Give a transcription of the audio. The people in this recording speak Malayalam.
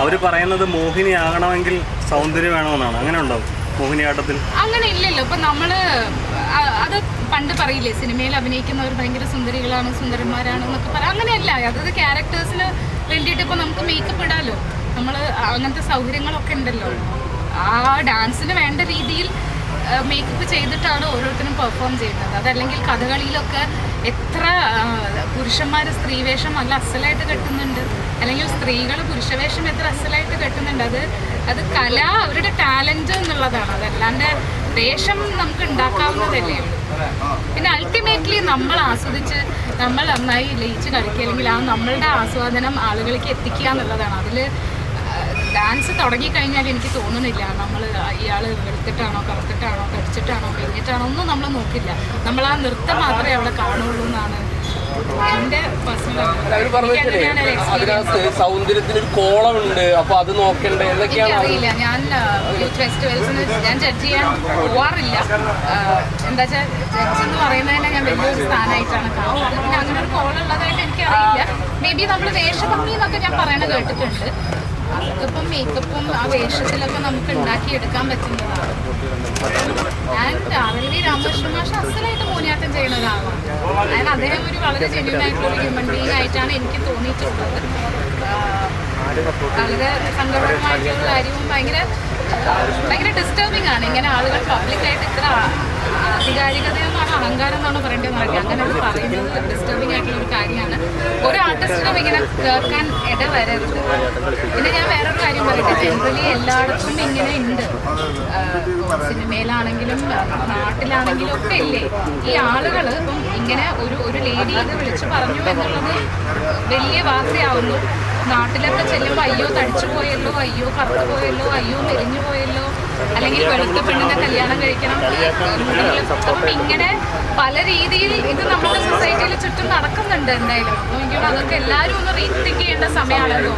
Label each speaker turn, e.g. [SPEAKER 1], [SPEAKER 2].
[SPEAKER 1] അവർ പറയുന്നത് മോഹിനി ആകണമെങ്കിൽ സൗന്ദര്യം വേണമെന്നാണ്. അങ്ങനെ ഉണ്ടാവും മോഹിനിയാട്ടത്തിൽ
[SPEAKER 2] അങ്ങനെ ഇല്ലല്ലോ. ഇപ്പൊ നമ്മൾ അത് പണ്ട് പറയില്ലേ സിനിമയിൽ അഭിനയിക്കുന്നവർ ഭയങ്കര സുന്ദരികളാണ് സുന്ദരന്മാരാണ് എന്നൊക്കെ പറയാം അങ്ങനെയല്ല. അതായത് ക്യാരക്ടേഴ്സിന് വേണ്ടിയിട്ട് ഇപ്പൊ നമുക്ക് മേക്കപ്പ് ഇടാലോ. നമ്മൾ അങ്ങനത്തെ സൗകര്യങ്ങളൊക്കെ ഉണ്ടല്ലോ. ആ ഡാൻസിന് വേണ്ട രീതിയിൽ മേക്കപ്പ് ചെയ്തിട്ടാണ് ഓരോരുത്തരും പെർഫോം ചെയ്യുന്നത്. അതല്ലെങ്കിൽ കഥകളിയിലൊക്കെ എത്ര പുരുഷന്മാർ സ്ത്രീവേഷം നല്ല അസലായിട്ട് കെട്ടുന്നുണ്ട്. അല്ലെങ്കിൽ സ്ത്രീകൾ പുരുഷവേഷം എത്ര അസലായിട്ട് കെട്ടുന്നുണ്ട്. അത് അത് കല അവരുടെ ടാലന്റ് എന്നുള്ളതാണ്. അതല്ലാണ്ട് വേഷം നമുക്ക് ഉണ്ടാക്കാവുന്നതല്ലേ പിന്നെ അൾട്ടിമേറ്റ്ലി നമ്മൾ ആസ്വദിച്ച് നമ്മൾ നന്നായി ലയിച്ച് കളിക്കുക അല്ലെങ്കിൽ ആ നമ്മളുടെ ആസ്വാദനം ആളുകളിലേക്ക് എത്തിക്കുക എന്നുള്ളതാണ്. അതിൽ ഡാൻസ് തുടങ്ങിക്കഴിഞ്ഞാൽ എനിക്ക് തോന്നുന്നില്ല നമ്മൾ ഇയാൾ വെളുത്തിട്ടാണോ കറുത്തിട്ടാണോ കടിച്ചിട്ടാണോ കഴിഞ്ഞിട്ടാണോ ഒന്നും നമ്മൾ നോക്കില്ല. നമ്മൾ ആ നൃത്തം മാത്രമേ അവിടെ കാണുള്ളൂ എന്നാണ്
[SPEAKER 3] അവർ പറഞ്ഞില്ലേ അതിനകത്ത് സൗന്ദര്യത്തിന് ഒരു കോളമുണ്ട് അപ്പൊ അത് നോക്കണ്ടേ? എന്തൊക്കെയാണ്
[SPEAKER 2] ഞാൻ ഞാൻ യൂത്ത് ഫെസ്റ്റിവൽസിന് ഞാൻ ജഡ്ജ് ചെയ്യാൻ പോവാറില്ല. എന്താ വെച്ചാൽ ജഡ്ജ് എന്ന് പറയുന്നതിനെ ഞാൻ വലിയൊരു സ്ഥാനമായിട്ടാണ് കാണുന്നത്. പിന്നെ അങ്ങനെ ഒരു കോളുള്ളതായിട്ട് എനിക്കറിയില്ല. മേ ബി നമ്മൾ വേഷഭംഗി എന്നൊക്കെ ഞാൻ പറയണ കേട്ടിട്ടുണ്ട്. അതൊക്കെ മേക്കപ്പും ആ വേഷത്തിലൊക്കെ നമുക്ക് ഉണ്ടാക്കിയെടുക്കാൻ പറ്റുന്നതാണ്. ആൻഡ് ആർവി രാമകൃഷ്ണ മാഷ അസലായിട്ട് മോനിയാട്ടം ചെയ്യുന്ന ഒരാളാണ് അതായത് അദ്ദേഹം ഒരു വളരെ ജെന്യൂൻ ആയിട്ടുള്ള ഒരു ഹ്യൂമൻ ബീങ് ആയിട്ടാണ് എനിക്ക് തോന്നിയിട്ടുള്ളത്. വളരെ സങ്കടപരമായിട്ടുള്ള കാര്യവും ഭയങ്കര ഭയങ്കര ഡിസ്റ്റർബിംഗ് ആണ്. ഇങ്ങനെ ആളുകൾ പബ്ലിക്കായിട്ട് ഇത്ര ആധികാരികതയെന്നാണ് അഹങ്കാരം എന്നാണ് പറയേണ്ടത് നടക്കുക അങ്ങനെ അത് പറയുന്നത് ഡിസ്റ്റർബിംഗ് ആയിട്ടുള്ള ഒരു കാര്യമാണ്. ഒരു ആർട്ടിസ്റ്റിനും ഇങ്ങനെ കേൾക്കാൻ ഇടവരരുത്. പിന്നെ ഞാൻ വേറൊരു കാര്യം ജനറലി എല്ലായിടത്തും ഇങ്ങനെ ഉണ്ട്. സിനിമയിലാണെങ്കിലും നാട്ടിലാണെങ്കിലും ഒക്കെ ഇല്ലേ? ഈ ആളുകൾ ഇപ്പം ഇങ്ങനെ ഒരു ഒരു ലേഡി ഇത് വിളിച്ചു പറഞ്ഞു എന്നുള്ളത് വലിയ വാർത്തയാവുന്നു. നാട്ടിലൊക്കെ ചെല്ലുമ്പോൾ അയ്യോ തടിച്ചു പോയല്ലോ അയ്യോ കറുത്തു പോയല്ലോ അയ്യോ മെലിഞ്ഞു പോയല്ലോ അല്ലെങ്കിൽ വെളുത്ത പെണ്ണിനെ കല്യാണം കഴിക്കണം. അപ്പം ഇങ്ങനെ പല രീതിയിൽ ഇത് നമ്മുടെ സൊസൈറ്റിയിൽ ചുറ്റും നടക്കുന്നുണ്ട് എന്തായാലും. എനിക്ക് അതൊക്കെ എല്ലാവരും ഒന്ന് റീത്തിങ്ക് ചെയ്യേണ്ട തോന്നുന്നു